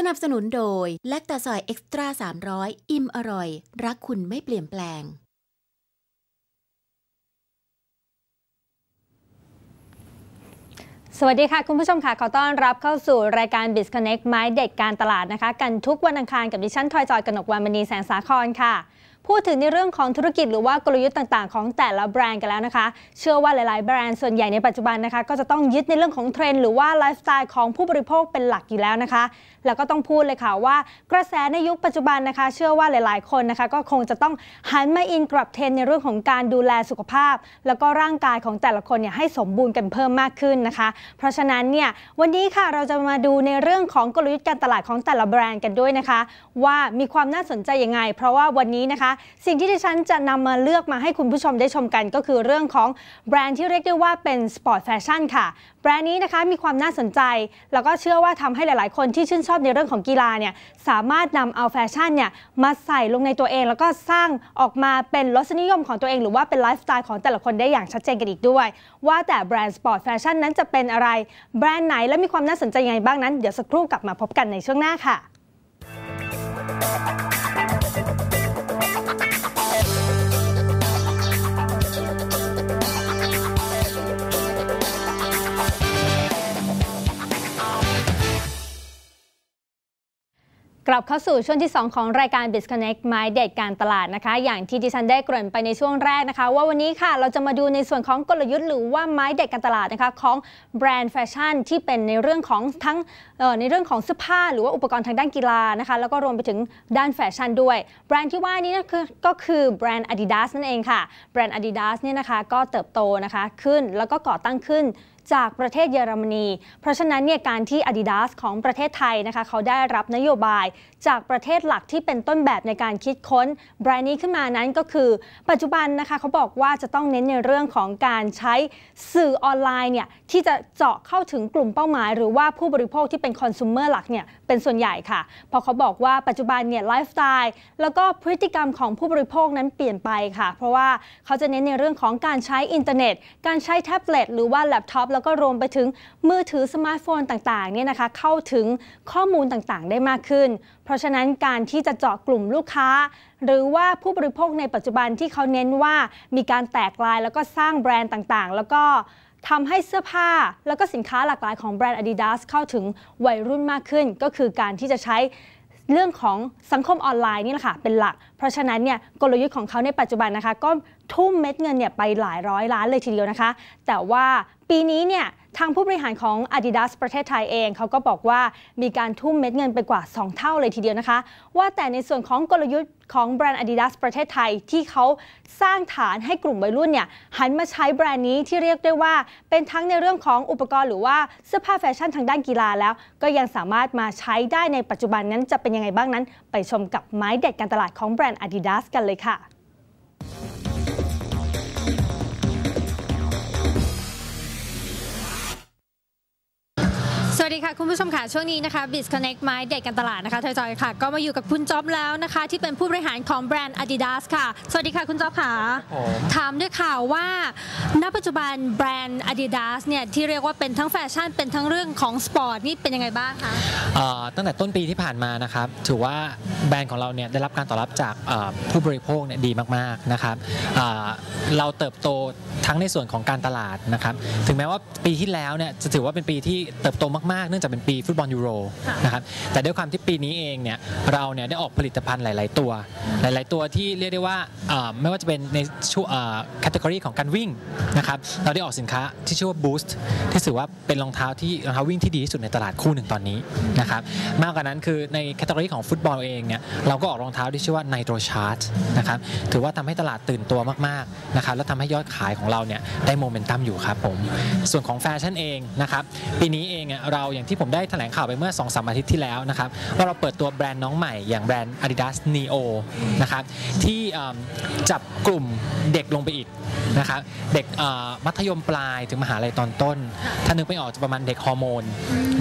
สนับสนุนโดย แลคตาซอยเอ็กซ์ตร้า300 อิ่มอร่อย รักคุณไม่เปลี่ยนแปลง สวัสดีค่ะ คุณผู้ชมค่ะ ขอต้อนรับเข้าสู่รายการ b i z Connect ไม้เด็ดการตลาดนะคะ กันทุกวันอังคารกับดิฉันทอยจอยกนกวันมณีแสงสาครค่ะ พูดถึงในเรื่องของธุรกิจหรือว่ากลยุทธ์ต่างๆ ของแต่ละแบรนด์กันแล้วนะคะ เชื่อว่าหลายๆ แบรนด์ส่วนใหญ่ในปัจจุบันนะคะ ก็จะต้องยึดในเรื่องของเทรนด์หรือว่าไลฟ์สไตล์ของผู้บริโภคเป็นหลักอยู่แล้วนะคะ แล้วก็ต้องพูดเลยค่ะว่ากระแสในยุคปัจจุบันนะคะ เชื่อว่าหลายๆ คนนะคะ ก็คงจะต้องหันมาอินกับเทรนด์ในเรื่องของการดูแลสุขภาพ แล้วก็ร่างกายของแต่ละคนเนี่ยให้สมบูรณ์กันเพิ่มมากขึ้นนะคะ เพราะฉะนั้นเนี่ยวันนี้ค่ะเราจะมาดูในเรื่องของกลยุทธ์การตลาดของแต่ละแบรนด์กันด้วยนะคะ ว่ามีความน่าสนใจยังไง เพราะว่าวันนี้นะคะสิ่งที่ดิฉันจะนำมาเลือกมาให้คุณผู้ชมได้ชมกันก็คือเรื่องของแบรนด์ที่เรียกได้ว่าเป็นสปอร์ตแฟชั่นค่ะ แบรนด์นี้นะคะมีความน่าสนใจ แล้วก็เชื่อว่าทำให้หลาย ๆ คนที่ชื่นชอบในเรื่องของกีฬาเนี่ยสามารถนำเอาแฟชั่นเนี่ยมาใส่ลงในตัวเอง แล้วก็สร้างออกมาเป็นรสนิยมของตัวเอง หรือว่าเป็นไลฟ์สไตล์ของแต่ละคนได้อย่างชัดเจนกันอีกด้วย ว่าแต่แบรนด์สปอร์ตแฟชั่นนั้นจะเป็นอะไรแบรนด์ไหนและมีความน่าสนใจยังไงบ้างนั้นเดี๋ยวสักครู่กลับมาพบกันในช่วงหน้าค่ะ กลับเข้าสู่ช่วงที่ 2 ของรายการ Biz Connect ไม้เด็ดการตลาดนะคะ อย่างที่ดิฉันได้เกริ่นไปในช่วงแรกนะคะ ว่าวันนี้ค่ะเราจะมาดูในส่วนของกลยุทธ์หรือว่าไม้เด็ดการตลาดนะคะของแบรนด์แฟชั่นที่เป็นในเรื่องของทั้งในเรื่องของเสื้อผ้าหรือว่าอุปกรณ์ทางด้านกีฬานะคะ แล้วก็รวมไปถึงด้านแฟชั่นด้วย แบรนด์ที่ว่านี้ก็คือก็คือแบรนด์ Adidas นั่นเองค่ะแบรนด์ Adidas เนี่ยนะคะก็เติบโตนะคะขึ้นแล้วก็ก่อตั้งขึ้น จากประเทศเยอรมนี เพราะฉะนั้นเนี่ยการที่ Adidas ของประเทศไทยนะคะเขาได้รับนโยบาย จากประเทศหลักที่เป็นต้นแบบในการคิดค้นแบรนด์นี้ขึ้นมานั้นก็คือ ปัจจุบันนะคะเขาบอกว่าจะต้องเน้นในเรื่องของการใช้สื่อออนไลน์เนี่ยที่จะเจาะเข้าถึงกลุ่มเป้าหมาย หรือว่าผู้บริโภคที่เป็นคอน sumer หลักเนี่ย เป็นส่วนใหญ่ค่ะเพราะเขาบอกว่าปัจจุบันเนี่ยไลฟ์สไตล์แล้วก็พฤติกรรมของผู้บริโภคนั้นเปลี่ยนไปค่ะ เพราะว่าเขาจะเน้นในเรื่องของการใช้อินเทอร์เน็ต การใช้แท็บเล็ตหรือว่าแล็ปท็อปแล้วก็รวมไปถึงมือถือสมาร์ทโฟนต่างๆเนี่ยนะคะเข้าถึงข้อมูลต่างๆ ได้มากขึ้น เพราะฉะนั้นการที่จะเจาะกลุ่มลูกค้า หรือว่าผู้บริโภคในปัจจุบันที่เขาเน้นว่ามีการแตกลายแล้วก็สร้างแบรนด์ต่างๆ แล้วก็ ทำให้เสื้อผ้าแล้วก็สินค้าหลากหลายของแบรนด์ Adidas เข้าถึงวัยรุ่นมากขึ้น ก็คือการที่จะใช้เรื่องของสังคมออนไลน์นี่แหละค่ะเป็นหลัก เพราะฉะนั้นเนี่ยกลยุทธ์ของเขาในปัจจุบันนะคะ ก็ทุ่มเม็ดเงินเนี่ยไปหลายร้อยล้านเลยทีเดียวนะคะ แต่ว่า ปีนี้เนี่ยทางผู้บริหารของ Adidas ประเทศไทยเองเขาก็บอกว่ามีการทุ่มเม็ดเงินไปกว่า 2 เท่าเลยทีเดียวนะคะ ว่าแต่ในส่วนของกลยุทธ์ของแบรนด์ Adidas ประเทศไทยที่เขาสร้างฐานให้กลุ่มวัยรุ่นเนี่ยหันมาใช้แบรนด์นี้ที่เรียกได้ว่า เป็นทั้งในเรื่องของอุปกรณ์หรือว่าเสื้อผ้าแฟชั่นทางด้านกีฬาแล้ว ก็ยังสามารถมาใช้ได้ในปัจจุบันนั้นจะเป็นยังไงบ้างนั้น ไปชมกับไม้เด็ดการตลาดของแบรนด์ Adidas กันเลยค่ะ วัสดีค่ะ คุณผู้ชมค่ะ ช่วงนี้นะคะ Biz Connect ไม้เด็กกันตลาดนะคะทอยจอยค่ะ ก็มาอยู่กับคุณจ๊อบแล้วนะคะ ที่เป็นผู้บริหารของแบรนด์ Adidas ค่ะ สวัสดีค่ะ คุณจ๊อบค่ะถามด้วยข่าวว่า ณ ปัจจุบันแบรนด์ Adidas เนี่ย ที่เรียกว่าเป็นทั้งแฟชั่น เป็นทั้งเรื่องของสปอร์ตนี่เป็นยังไงบ้างคะเอ่อตั้งแต่ต้นปีที่ผ่านมานะครับ ถือว่าแบรนด์ของเราเนี่ยได้รับการตอบรับจากเอ่อผู้บริโภคเนี่ยดีมากๆนะครับเอ่อเราเติบโตทั้งในส่วนของการตลาดนะครับ ถึงแม้ว่าปีที่แล้วเนี่ยจะถือว่าเป็นปีที่เติบโตมากๆเนื่องจากเป็นปีฟุตบอลยูโรค่ะนะครับแต่ด้วยความที่ปีนี้เองเนี่ยเราเนี่ยได้ออกผลิตภัณฑ์หลาย ๆ ตัว หลาย ๆ ตัวที่เรียกได้ว่าเอ่อไม่ว่าจะเป็นในช่วงแคตตากรีของการวิ่งนะครับเราได้ออกสินค้าที่ชื่อว่า Boost ที่ถือว่าเป็นรองเท้าที่รองเท้าวิ่งที่ดีที่สุดในตลาดคู่หนึ่งตอนนี้นะครับมากกว่านั้นคือในแคตตากรีของฟุตบอลเองเนี่ยเราก็ออกรองเท้าที่ชื่อว่า Nitro Charge นะครับถือว่าทำให้ตลาดตื่นตัวมาก ๆ นะครับแล้วทำให้ยอดขายของเราเนี่ยได้โมเมนตัมอยู่ครับผมส่วนของแฟชั่นเองนะครับปีนี้เองอะเราอย่างที่ผมได้แถลงข่าวไปเมื่อ2อสอาทิตย์ที่แล้วนะครับว่าเราเปิดตัวแบรนด์น้องใหม่อย่างแบรนด์ Adidas Neo นะครับที่จับกลุ่มเด็กลงไปอีกนะครับเด็กมัธยมปลายถึงมหาลัยตอนต้น ถ้านึกไม่ออกจะประมาณเด็กฮอร์โมน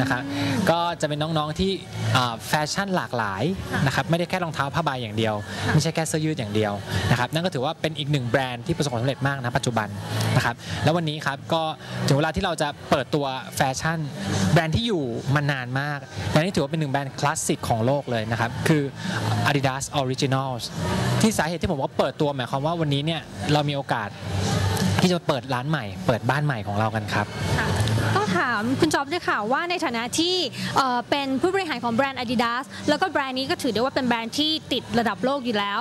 นะครับก็จะเป็นน้องๆที่แฟชั่นหลากหลายนะครับไม่ได้แค่รองเท้าผ้าใบอย่างเดียว ไม่ใช่แค่เสื้อยืดอย่างเดียวนะครับนั่นก็ถือว่าเป็นอีกหนึ่งแบรนด์ที่ประสบความสำเร็จมากนะปัจจุบันนะครับแล้ววันนี้ครับก็ถึงเวลาที่เราจะเปิดตัวแฟชั่นแบรนด์ที่อยู่มานานมากแบรนด์นี้ถือว่าเป็นหนึ่งแบรนด์คลาสสิกของโลกเลยนะครับ คือ Adidas Originals ที่สาเหตุที่ผมว่าเปิดตัวหมายความว่าวันนี้เนี่ยเรามีโอกาสที่จะเปิดร้านใหม่ เปิดบ้านใหม่ของเรากันครับต้องถามคุณจอบด้วยค่ะว่าในฐานะที่เป็นผู้บริหารของแบรนด์ Adidas แล้วก็แบรนด์นี้ก็ถือได้ว่าเป็นแบรนด์ที่ติดระดับโลกอยู่แล้ว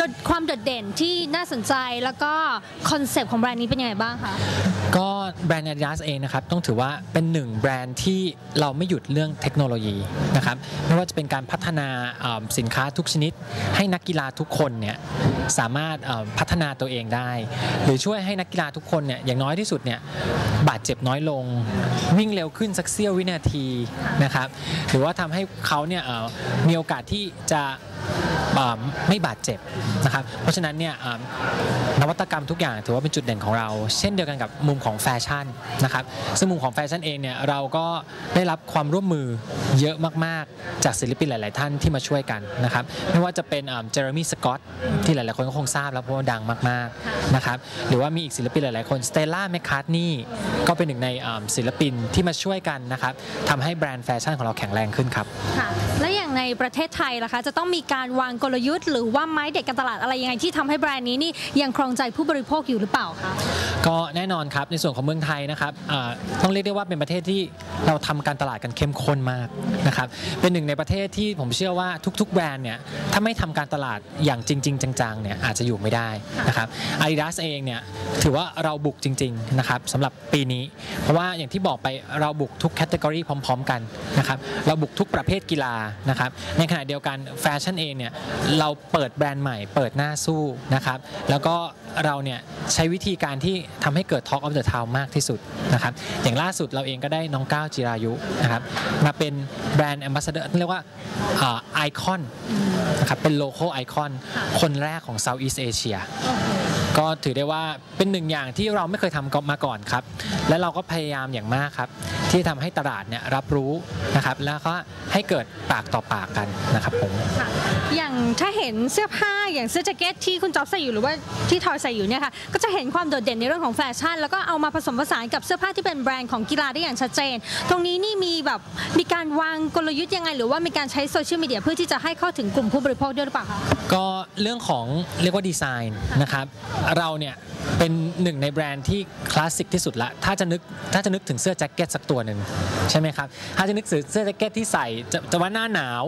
ดดความโดดเด่นที่น่าสนใจแล้วก็คอนเซปต์ของแบรนด์นี้เป็นยังไงบ้างคะก็ แบรนด์ Adidas เองนะครับต้องถือว่าเป็นหนึ่งแบรนด์ที่เราไม่หยุดเรื่องเทคโนโลยีนะครับไม่ว่าจะเป็นการพัฒนาสินค้าทุกชนิด ให้นักกีฬาทุกคนเนี่ยสามารถพัฒนาตัวเองได้ หรือช่วยให้นักกีฬาทุกคนเนี่ยอย่างน้อยที่สุดเนี่ยบาดเจ็บน้อยลง วิ่งเร็วขึ้นสักเสี้ยววินาทีนะครับหรือว่าทำให้เขาเนี่ยมีโอกาสที่จะ ไม่บาดเจ็บนะครับเพราะฉะนั้นเนี่ยนวัตกรรมทุกอย่างถือว่าเป็นจุดเด่นของเรา เช่นเดียวกันกับมุมของแฟชั่นนะครับซึ่งมุมของแฟชั่นเองเนี่ยเราก็ได้รับความร่วมมือเยอะมาก ๆ จากศิลปินหลาย ๆ ท่านที่มาช่วยกันนะครับไม่ว่าจะเป็นเจอร์มี่สกอตที่หลาย ๆ คนก็คงทราบแล้วเพราะว่าดังมาก ๆ นะครับหรือว่ามีอีกศิลปินหลาย ๆ คนสเตลล่าแมคคาร์ทนี่ก็เป็นหนึ่งในศิลปินที่มาช่วยกันนะครับทำให้แบรนด์แฟชั่นของเราแข็งแรงขึ้นครับค่ะและอย่าง ในประเทศไทยล่ะคะจะต้องมีการวางกลยุทธ์ หรือว่าไม้เด็ดการตลาดอะไรยังไงที่ทำให้แบรนด์นี้นี่ยังครองใจผู้บริโภคอยู่หรือเปล่าคะก็ แน่นอนครับในส่วนของเมืองไทยนะครับต้องเรียกได้ว่าเป็นประเทศที่เราทำการตลาดกันเข้มข้นมากนะครับเป็นหนึ่งในประเทศที่ผมเชื่อว่าทุก ๆ แบรนด์เนี่ยถ้าไม่ทำการตลาดอย่างจริง ๆ จังๆเนี่ยอาจจะอยู่ไม่ได้นะครับ Adidas เองเนี่ยถือว่าเราบุกจริงๆนะครับสำหรับปีนี้ เพราะว่าอย่างที่บอกไปเราบุกทุกแคตตากรีพร้อม ๆ กันนะครับเราบุกทุกประเภทกีฬานะครับในขณะเดียวกันแฟชั่นเองเนี่ยเราเปิดแบรนด์ใหม่ เปิดหน้าสู้นะครับแล้วก็เราเนี่ยใช้วิธีการที่ทำให้เกิด Talk of the Town มากที่สุดนะครับอย่างล่าสุดเราเองก็ได้น้องก้าวจิรายุนะครับมาเป็นแบรนด์แอมบาสเดอร์เรียกว่าไอคอนนะครับเป็นโลโก้ไอคอนคนแรกของ Southeast Asia ก็ถือได้ว่าเป็นหนึ่งอย่างที่เราไม่เคยทำมาก่อนครับ และเราก็พยายามอย่างมากครับ ที่ทำให้ตลาดเนี่ยรับรู้นะครับแล้วก็ให้เกิดปากต่อปากกันนะครับผมค่ะอย่างถ้าเห็นเสื้อผ้าอย่างเสื้อแจ็คเก็ตที่คุณจ๊อบใส่อยู่หรือว่าที่ทอยใส่อยู่เนี่ยค่ะก็จะเห็นความโดดเด่นในเรื่องของแฟชั่น แล้วก็เอามาผสมผสานกับเสื้อผ้าที่เป็นแบรนด์ของกีฬาได้อย่างชัดเจน ตรงนี้นี่มีแบบมีการวางกลยุทธ์ยังไง หรือว่ามีการใช้โซเชียลมีเดียเพื่อที่จะให้เข้าถึงกลุ่มผู้บริโภคด้วยหรือเปล่าคะก็เรื่องของเรียกว่าดีไซน์นะครับเราเนี่ย เป็นหนึ่งในแบรนด์ที่คลาสสิกที่สุดละ ถ้าจะนึกถ้าจะนึกถึงเสื้อแจ็คเก็ตสักตัวหนึ่งใช่ไหมครับ ถ้าจะนึกถึงเสื้อแจ็คเก็ตที่ใส่จะจะว่าหน้าหนาว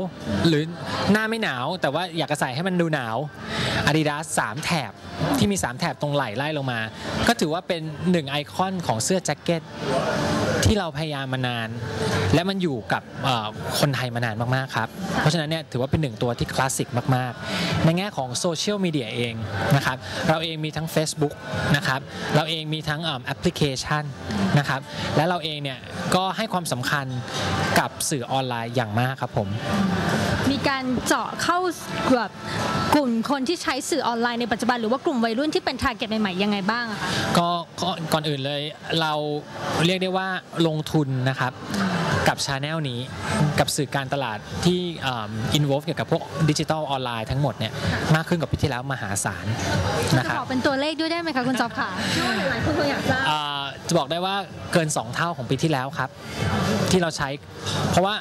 หรือหน้าไม่หนาว แต่ว่าอยากจะใส่ให้มันดูหนาว Adidas สามแถบที่มี 3 แถบตรงไหล่ไล่ลงมา ก็ถือว่าเป็นหนึ่งไอคอนของเสื้อแจ็คเก็ต ที่เราพยายามมานาน และมันอยู่กับเอ่อคนไทยมานานมากๆครับเพราะฉะนั้นเนี่ยถือว่าเป็นหนึ่งตัวที่คลาสสิกมากๆ ในแง่ของโซเชียลมีเดียเองนะครับเราเองมีทั้ง Facebook นะครับเราเองมีทั้งเอิ่มแอปพลิเคชันนะครับและเราเองเนี่ยก็ให้ความสำคัญกับสื่อออนไลน์อย่างมากครับผม มีการเจาะเข้าแบบกลุ่มคนที่ใช้สื่อออนไลน์ในปัจจุบันหรือว่ากลุ่มวัยรุ่นที่เป็นทาร์เก็ตใหม่ๆยังไงบ้างอะคะก็ก็ก่อนอื่นเลยเราเรียกได้ว่าลงทุนนะครับกับชาแนลนี้กับสื่อการตลาดที่อินวอล์ฟเกี่ยวกับพวกดิจิทัลออนไลน์ทั้งหมดเนี่ยมากขึ้นกว่าปีที่แล้วมหาศาลนะคจะรับบอกเป็นตัวเลขด้วยได้ไหมคะคุณจ๊อบค่ะเชื่อว่าหลายๆคนคงอยากทราบอ่าจะบอกได้ว่าเกิน 2 เท่าของปีที่แล้วครับ ที่เราใช้เพราะว่า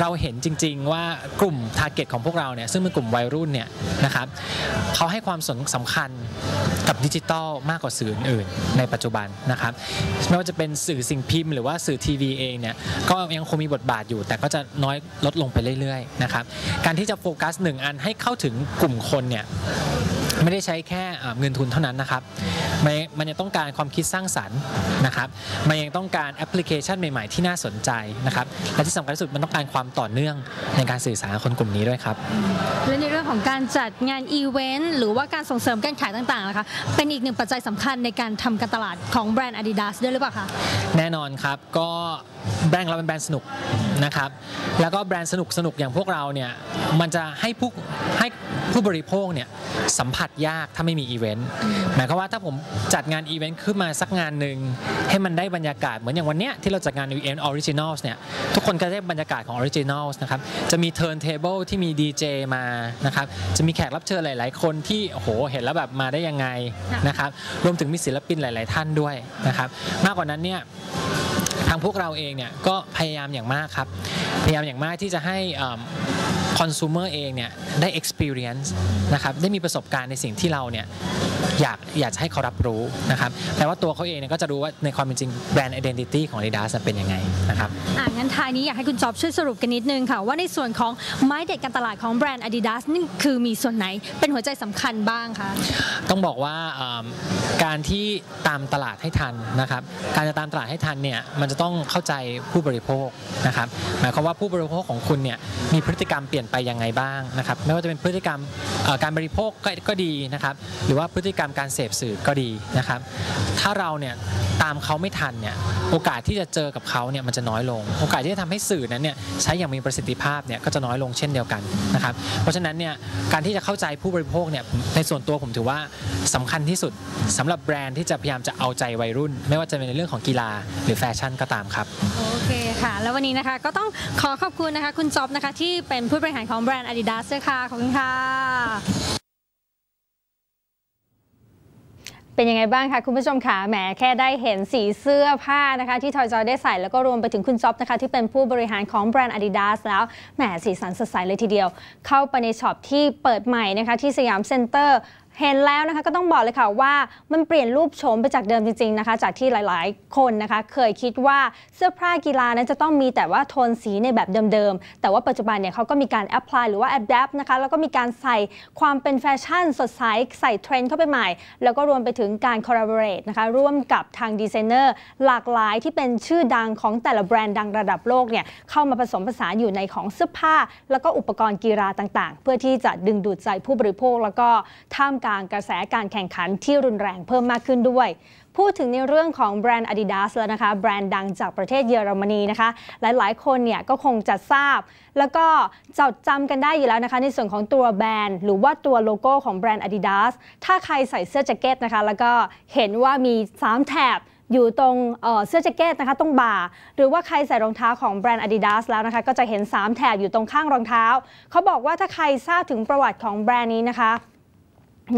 เราเห็นจริง ๆ ว่ากลุ่มทาร์เก็ตของพวกเราเนี่ยซึ่งเป็นกลุ่มวัยรุ่นเนี่ยนะครับเขาให้ความสนสำคัญกับดิจิทัลมากกว่าสื่ออื่นในปัจจุบันนะครับไม่ว่าจะเป็นสื่อสิ่งพิมพ์หรือว่าสื่อทีวีเองเนี่ยก็ยังคงมีบทบาทอยู่ แต่ก็จะน้อยลดลงไปเรื่อยๆนะครับการที่จะโฟกัสหนึ่งอันให้เข้าถึงกลุ่มคนเนี่ย ไม่ได้ใช้แค่อ่าเงินทุนเท่านั้นนะครับมันมันยังต้องการความคิดสร้างสรรค์นะครับมันยังต้องการแอปพลิเคชันใหม่ๆ ที่น่าสนใจนะครับและที่สำคัญที่สุดมันต้องการความต่อเนื่องในการสื่อสารกับคนกลุ่มนี้ด้วยครับและในเรื่องของการจัดงานอีเวนต์หรือว่าการส่งเสริมการขายต่างๆนะคะเป็นอีกหนึ่งปัจจัยสำคัญในการทำการตลาดของแบรนด์ Adidas ด้วยหรือเปล่าคะแน่นอนครับก็แบรนด์เราเป็นแบรนด์สนุกนะครับแล้วก็แบรนด์สนุกสนุกๆอย่างพวกเราเนี่ยมันจะให้ผู้ให้ ผู้บริโภคเนี่ยสัมผัสยากถ้าไม่มีอีเวนต์หมายความว่าถ้าผมจัดงานอีเวนต์ขึ้นมาสักงานหนึ่งให้มันได้บรรยากาศเหมือนอย่างวันเนี้ยที่เราจัดงานอีเวนต์ออริจินอลเนี่ยทุกคนก็ได้บรรยากาศของออริจินอลนะครับจะมีเทิร์นเทเบิลที่มีดีเจมานะครับจะมีแขกรับเชิญหลาย ๆ คนที่โอ้โหเห็นแล้วแบบมาได้ยังไงนะครับรวมถึงมีศิลปินหลาย ๆ ท่านด้วยนะครับมากกว่านั้นเนี่ยทางพวกเราเองเนี่ยก็พยายามอย่างมากครับพยายามอย่างมากที่จะให้ค อน sumer เองเนี่ยได้ experience นะครับได้มีประสบการณ์ในสิ่งที่เราเนี่ย อยากอยากจะให้เขารับรู้นะครับแปลว่าตัวเขาเองเนี่ยก็จะรู้ว่าในความเป็นจริงแบรนด์ identity ของ Adidas เป็นยังไงนะครับอ่างั้นท้ายนี้อยากให้คุณจอบช่วยสรุปกันนิดนึงค่ะ ว่าในส่วนของไม้เด็ดการตลาดของแบรนด์ Adidas นี่คือมีส่วนไหนเป็นหัวใจสำคัญบ้างคะต้องบอกว่าอ่าการที่ตามตลาดให้ทันนะครับการจะตามตลาดให้ทันเนี่ยมันจะต้องเข้าใจผู้บริโภคนะครับหมายความว่าผู้บริโภคของคุณเนี่ยมีพฤติกรรมเปลี่ยนไปยังไงบ้างนะครับไม่ว่าจะเป็นพฤติกรรมเอ่อการบริโภคก็ก็ดีนะครับหรือว่าพฤติกรรมการเสพสื่อก็ดีนะครับ ถ้าเราเนี่ยตามเขาไม่ทันเนี่ยโอกาสที่จะเจอกับเขาเนี่ยมันจะน้อยลง โอกาสที่จะทำให้สื่อนั้นเนี่ยใช้อย่างมีประสิทธิภาพเนี่ยก็จะน้อยลงเช่นเดียวกันนะครับ เพราะฉะนั้นเนี่ยการที่จะเข้าใจผู้บริโภคเนี่ยในส่วนตัวผมถือว่าสำคัญที่สุดสำหรับแบรนด์ที่จะพยายามจะเอาใจวัยรุ่น ไม่ว่าจะเป็นในเรื่องของกีฬาหรือแฟชั่นก็ตามครับโอเคค่ะ แล้ววันนี้นะคะก็ต้องขอขอบคุณนะคะคุณจอบนะคะที่เป็นผู้บริหารของแบรนด์ Adidas ด้วยค่ะขอบคุณค่ะ เป็นยังไงบ้างคะคุณผู้ชมคะแหมแค่ได้เห็นสีเสื้อผ้านะคะ ที่ทอยจอยได้ใส่แล้วก็รวมไปถึงคุณจ๊อบนะคะ ที่เป็นผู้บริหารของแบรนด์ Adidas แล้วแหมสีสันสดใสเลยทีเดียว เข้าไปในช็อปที่เปิดใหม่นะคะ ที่สยามเซ็นเตอร์ เห็นแล้วนะคะก็ต้องบอกเลยค่ะว่ามันเปลี่ยนรูปโฉมไปจากเดิมจริงๆนะคะ จากที่หลายๆ คนนะคะเคยคิดว่าเสื้อผ้ากีฬานั้นจะต้องมีแต่ว่าโทนสีในแบบเดิมๆ แต่ว่าปัจจุบันเนี่ยเขาก็มีการแอพพลายหรือว่า adapt นะคะแล้วก็มีการใส่ความเป็นแฟชั่นสดใสใส่เทรนด์เข้าไปใหม่ แล้วก็รวมไปถึงการ collaborate นะคะร่วมกับทางดีไซเนอร์หลากหลายที่เป็นชื่อดังของแต่ละแบรนด์ดังระดับโลกเนี่ยเข้ามาผสมผสานอยู่ในของเสื้อผ้า แล้วก็อุปกรณ์กีฬาต่างๆ เพื่อที่จะดึงดูดใจผู้บริโภคแล้วก็ท่ามกลางกระแสการแข่งขันที่รุนแรงเพิ่มมากขึ้นด้วย พูดถึงในเรื่องของแบรนด์ Adidas แล้วนะคะ แบรนด์ดังจากประเทศเยอรมนีนะคะ หลายๆ คนเนี่ยก็คงจะทราบ แล้วก็จดจำกันได้อยู่แล้วนะคะ ในส่วนของตัวแบรนด์ หรือว่าตัวโลโก้ของแบรนด์ Adidas ถ้าใครใส่เสื้อแจ็คเก็ตนะคะ แล้วก็เห็นว่ามี 3 แถบอยู่ตรงเออเสื้อแจ็คเก็ตนะคะตรงบ่า หรือว่าใครใส่รองเท้าของแบรนด์ Adidas แล้วนะคะ ก็จะเห็น 3 แถบอยู่ตรงข้างรองเท้า เขาบอกว่าถ้าใครทราบถึงประวัติของแบรนด์นี้นะคะ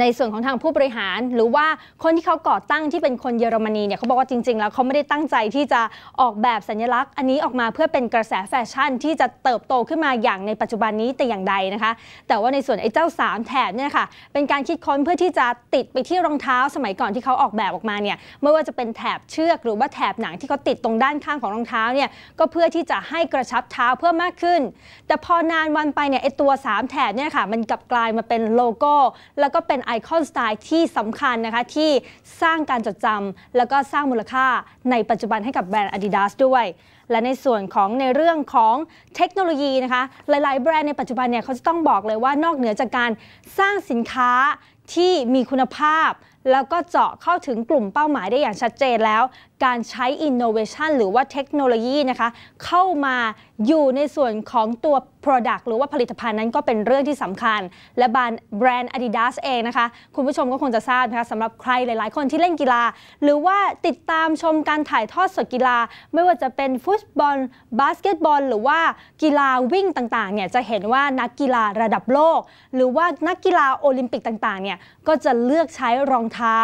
ในส่วนของทางผู้บริหารหรือว่าคนที่เขาก่อตั้งที่เป็นคนเยอรมนีเนี่ยเขาบอกว่าจริง ๆ แล้วเขาไม่ได้ตั้งใจที่จะออกแบบสัญลักษณ์ อันนี้ออกมาเพื่อเป็นกระแสแฟชั่นที่จะเติบโตขึ้นมาอย่างในปัจจุบันนี้แต่อย่างใดนะคะ แต่ว่าในส่วนไอ้เจ้า 3 แถบเนี่ยค่ะเป็นการคิดค้นเพื่อที่จะติดไปที่รองเท้าสมัยก่อนที่เขาออกแบบออกมาเนี่ยไม่ว่าจะเป็นแถบเชือกหรือว่าแถบหนังที่เขาติดตรงด้านข้างของรองเท้าเนี่ยก็เพื่อที่จะให้กระชับเท้าเพิ่มมากขึ้น แต่พอนานวันไปเนี่ยไอ้ตัว 3 แถบเนี่ยค่ะมันกลับกลายมาเป็นโลโก้ แล้วก็เป็นไอคอนสไตล์ที่สำคัญนะคะ ที่สร้างการจดจำแล้วก็สร้างมูลค่าในปัจจุบันให้กับแบรนด์ Adidas ด้วย และในส่วนของในเรื่องของเทคโนโลยีนะคะ หลาย ๆ แบรนด์ในปัจจุบันเนี่ยเขาจะต้องบอกเลยว่านอกเหนือจากการสร้างสินค้าที่มีคุณภาพ แล้วก็เจาะเข้าถึงกลุ่มเป้าหมายได้อย่างชัดเจนแล้ว การใช้ innovation หรือว่าเทคโนโลยีนะคะเข้ามาอยู่ในส่วนของตัว product หรือว่าผลิตภัณฑ์นั้นก็เป็นเรื่องที่สำคัญ และแบรนด์ Adidas เองนะคะ คุณผู้ชมก็คงจะทราบนะคะสำหรับใครหลายๆ คนที่เล่นกีฬา หรือว่าติดตามชมการถ่ายทอดสดกีฬา ไม่ว่าจะเป็นฟุตบอล บาสเกตบอล หรือว่ากีฬาวิ่งต่างๆเนี่ยจะเห็นว่านักกีฬาระดับโลก หรือว่านักกีฬาโอลิมปิกต่างๆเนี่ยก็จะเลือกใช้รองเท้า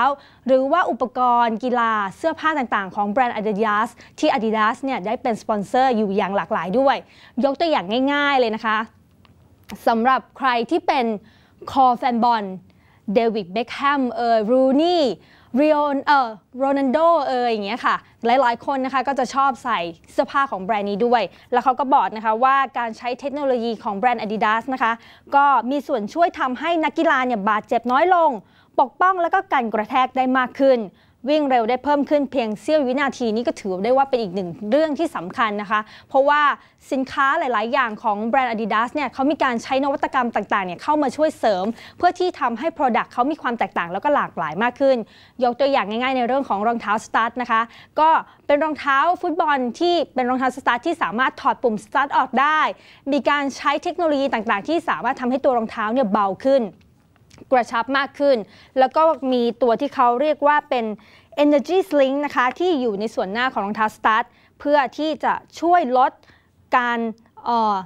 หรือว่าอุปกรณ์กีฬาเสื้อผ้าต่างๆของแบรนด์ Adidas ที่ Adidas เนี่ยได้เป็นสปอนเซอร์อยู่อย่างหลากหลายด้วย ยกตัวอย่างง่ายๆเลยนะคะสำหรับใครที่เป็นคอแฟนบอลเดวิดเบคแฮมเออรูนี่ริโอนเออโรนันโดเอออย่างเงี้ยค่ะ หลายๆ คนนะคะก็จะชอบใส่เสื้อผ้าของแบรนด์นี้ด้วย แล้วเขาก็บอกนะคะว่าการใช้เทคโนโลยีของแบรนด์ Adidas นะคะ ก็มีส่วนช่วยทำให้นักกีฬาเนี่ยบาดเจ็บน้อยลง ปกป้องแล้วก็กันกระแทกได้มากขึ้น วิ่งเร็วได้เพิ่มขึ้นเพียงเสี้ยววินาทีนี่ก็ถือได้ว่าเป็นอีกหนึ่งเรื่องที่สำคัญนะคะ เพราะว่าสินค้าหลาย ๆ อย่างของแบรนด์ Adidas เนี่ยเขามีการใช้นวัตกรรมต่าง ๆ เนี่ยเข้ามาช่วยเสริม เพื่อที่ทำให้ Product เขามีความแตกต่างแล้วก็หลากหลายมากขึ้น ยกตัวอย่างง่าย ๆ ในเรื่องของรองเท้าสตาร์ทนะคะก็เป็นรองเท้าฟุตบอลที่เป็นรองเท้าสตาร์ทที่สามารถถอดปุ่มสตาร์ทออกได้ มีการใช้เทคโนโลยีต่าง ๆ ที่สามารถทำให้ตัวรองเท้าเนี่ยเบาขึ้น กระชับมากขึ้น แล้วก็มีตัวที่เขาเรียกว่าเป็น Energy Sling นะคะ ที่อยู่ในส่วนหน้าของรองเท้าสตาร์ทเพื่อที่จะช่วยลดการออ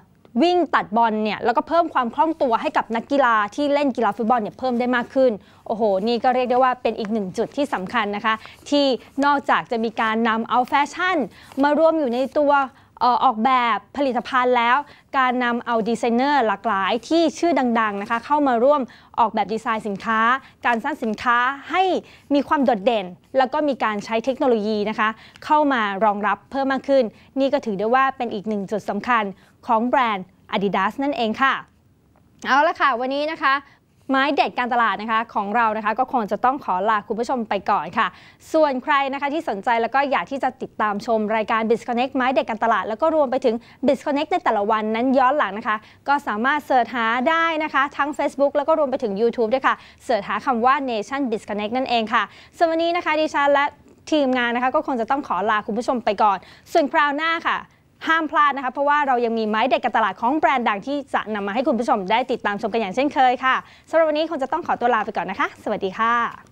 วิ่งตัดบอลเนี่ยแล้วก็เพิ่มความคล่องตัวให้กับนักกีฬาที่เล่นกีฬาฟุตบอลเนี่ยเพิ่มได้มากขึ้น โอ้โห นี่ก็เรียกได้ว่าเป็นอีกหนึ่งจุดที่สำคัญนะคะ ที่นอกจากจะมีการนำเอาแฟชั่น มารวมอยู่ในตัว ออออกแบบผลิตภัณฑ์แล้ว การนำเอาดีไซเนอร์หลากหลายที่ชื่อดังๆนะคะเข้ามาร่วมออกแบบดีไซน์สินค้า การสร้างสินค้าให้มีความโดดเด่น แล้วก็มีการใช้เทคโนโลยีนะคะ เข้ามารองรับเพิ่มมากขึ้น นี่ก็ถือได้ว่าเป็นอีกหนึ่งจุดสำคัญของแบรนด์ Adidas นั่นเองค่ะ เอาละค่ะ วันนี้นะคะ ไม้เด็ดการตลาดนะคะของเรานะคะก็คงจะต้องขอลาคุณผู้ชมไปก่อนค่ะ ส่วนใครนะคะที่สนใจแล้วก็อยากที่จะติดตามชมรายการ Disconnect ไม้เด็ดการตลาด แล้วก็รวมไปถึง Disconnect ในแต่ละวันนั้นย้อนหลังนะคะ ก็สามารถเสิร์ชหาได้นะคะทั้ง Facebook แล้วก็รวมไปถึง YouTube ด้วยค่ะเสิร์ชหาคำว่า Nation Disconnect นั่นเองค่ะส่วนวันนี้นะคะดิฉันและทีมงานนะคะก็คงจะต้องขอลาคุณผู้ชมไปก่อน ส่วนคราวหน้าค่ะ ห้ามพลาดนะคะ เพราะว่าเรายังมีไม้เด็ดการตลาดของแบรนด์ดังที่จะนำมาให้คุณผู้ชมได้ติดตามชมกันอย่างเช่นเคยค่ะสำหรับวันนี้คงจะต้องขอตัวลาไปก่อนนะคะ สวัสดีค่ะ